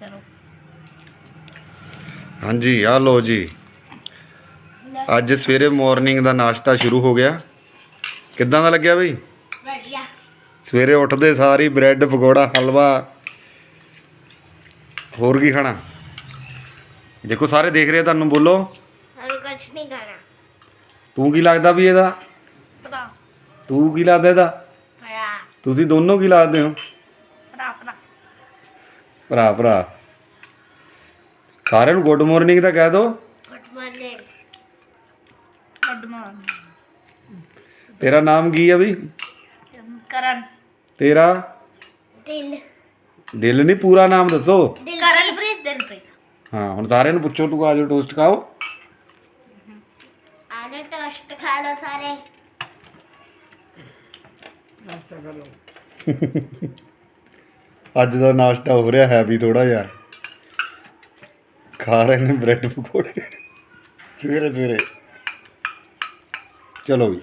ਚਲੋ ਹਾਂਜੀ ਆ ਲੋ ਜੀ। ਅੱਜ ਸਵੇਰੇ ਮਾਰਨਿੰਗ ਦਾ ਨਾਸ਼ਤਾ ਸ਼ੁਰੂ ਹੋ ਗਿਆ। ਕਿੱਦਾਂ ਦਾ ਲੱਗਿਆ ਬਈ? ਵਧੀਆ। ਸਵੇਰੇ ਉੱਠਦੇ ਸਾਰੀ ਬ੍ਰੈਡ ਪਕੌੜਾ ਹਲਵਾ। ਹੋਰ ਕੀ ਖਾਣਾ? ਦੇਖੋ ਸਾਰੇ ਦੇਖ ਰਹੇ ਤੁਹਾਨੂੰ ਬੋਲੋ। ਸਾਨੂੰ ਕੁਝ ਨਹੀਂ ਖਾਣਾ। ਤੂੰ ਕੀ ਲੱਗਦਾ ਵੀ ਇਹਦਾ? ਤੂੰ ਕੀ ਲੱਗਦਾ ਇਹਦਾ? ਤੁਸੀਂ ਦੋਨੋਂ ਕੀ ਲੱਗਦੇ ਹੋ? ਭਰਾ ਭਰਾ। ਸਾਰਿਆਂ ਨੂੰ ਗੁੱਡ ਮਾਰਨਿੰਗ ਤਾਂ ਕਹਿ ਦੋ। ਗੁੱਡ ਮਾਰਨਿੰਗ ਗੁੱਡ ਮਾਰਨਿੰਗ ਤੇਰਾ ਨਾਮ ਕੀ ਆ ਬਈ ਕਰਨ। ਤੇਰਾ? ਦਿਲ। ਦਿਲ ਨਹੀਂ ਪੂਰਾ ਨਾਮ ਦੱਸੋ। ਦਿਲ। ਕਰਨਪ੍ਰੀਤ ਦਿਲਪ੍ਰੀਤ। ਹਾਂ ਹੁਣ ਸਾਰਿਆਂ ਨੂੰ ਪੁੱਛੋ ਤੂੰ ਆਜੋ ਟੋਸਟ ਖਾਓ। ਆਗੇ ਟੋਸਟ ਖਾ ਲੋ ਸਾਰੇ। ਅੱਜ ਦਾ ਨਾਸ਼ਤਾ ਹੋ ਰਿਹਾ ਹੈਵੀ ਥੋੜਾ ਜਿਹਾ। ਖਾ ਰਹੇ ਨੇ ਬ੍ਰੈਡ ਪਕੌੜੇ। ਸਵੇਰੇ ਸਵੇਰੇ ਚਲੋ ਵੀ।